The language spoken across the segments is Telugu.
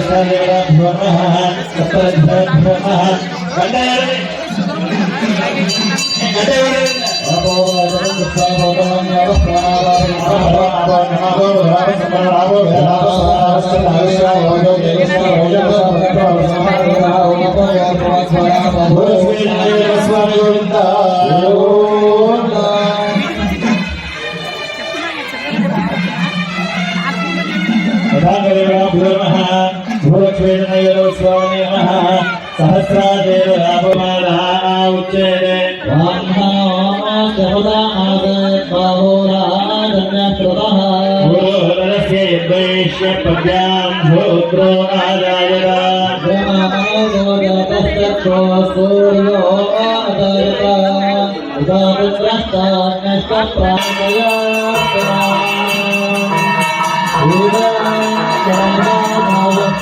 సహస్రాదేవ లాభమాలా ఉచ్చేదే గురుహరస్య యద్వైష్య పద్యాం భూత్రో ఆదాయత లోక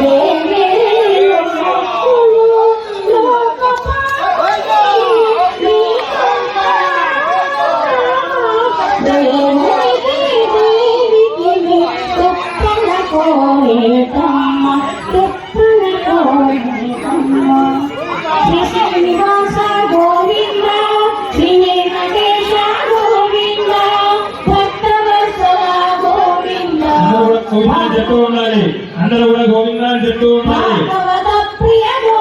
Yeah. కోరేటమ్మ తెప్పల కోరేటమ్మ శ్రీ శ్రీనివాస గోవింద శ్రీ వెంకటేశ గోవింద భక్తవత్సల గోవింద. అందరూ కూడా గోవింద అని చెప్తూ ఉండాలి. ప్రియ గోవింద.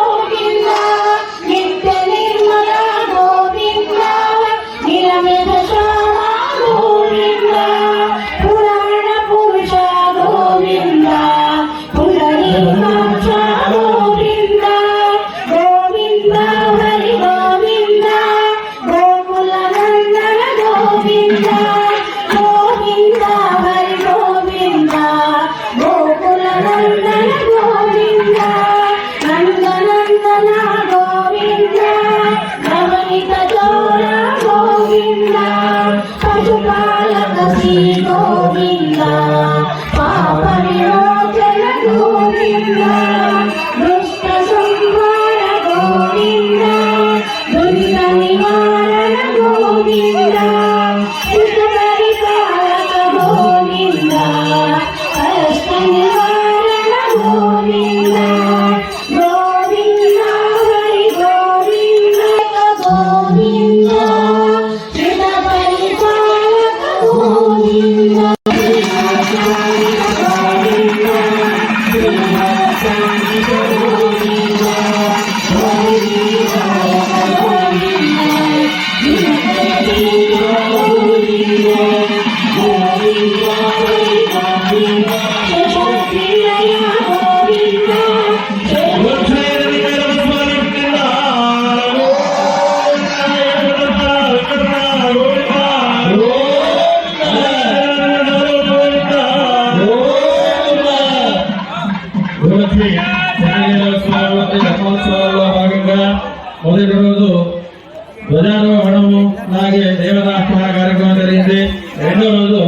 మొదటి రోజు ధ్వజారోహణము అలాగే దేవతార్పణ కార్యక్రమం జరిగింది. రెండో రోజు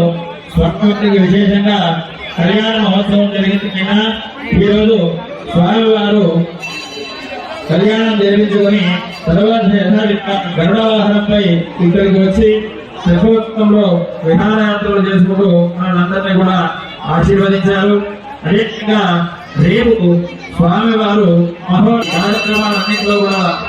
స్వర్ణమూర్తికి విశేషంగా కళ్యాణ మహోత్సవం జరిగింది నిన్న. ఈ రోజు స్వామివారు కళ్యాణం జరిపించుకొని తర్వాత గరుడవాహనంపై ఇక్కడికి వచ్చి శశోత్సవంలో విహారయాత్రలు చేసుకుంటూ మనందరినీ కూడా ఆశీర్వదించారు. అదేవిధంగా రేపు స్వామివారు మహో కార్యక్రమాలన్నింటిలో కూడా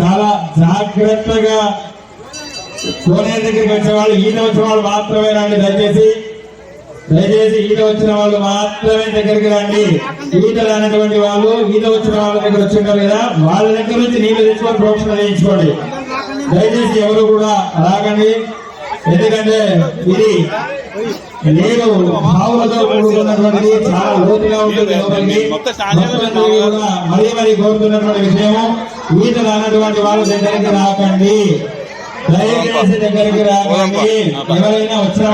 చాలా జాగ్రత్తగా కోనే దగ్గరికి వచ్చే వాళ్ళు ఈత వచ్చిన వాళ్ళు మాత్రమే రండి దయచేసి. దయచేసి ఈత వచ్చిన వాళ్ళు మాత్రమే దగ్గరికి రండి. ఈత రానటువంటి వాళ్ళు ఈత వచ్చిన వాళ్ళ దగ్గర వచ్చి ఉంటారు కదా వాళ్ళ దగ్గర నుంచి నీళ్ళు తెచ్చుకొని ప్రోక్షణ చేయించుకోండి. దయచేసి ఎవరు కూడా రాకండి. ఎందుకంటే ఇది నేను భావులతో కూడుకున్నటువంటిది చాలా లోతుగా ఉంటుంది మరీ మరీ కోరుతున్నటువంటి విషయము. ఈత రానటువంటి వాళ్ళ దగ్గరికి రాకండి. దయచేసి దగ్గరికి రాకండి. ఎవరైనా వచ్చిన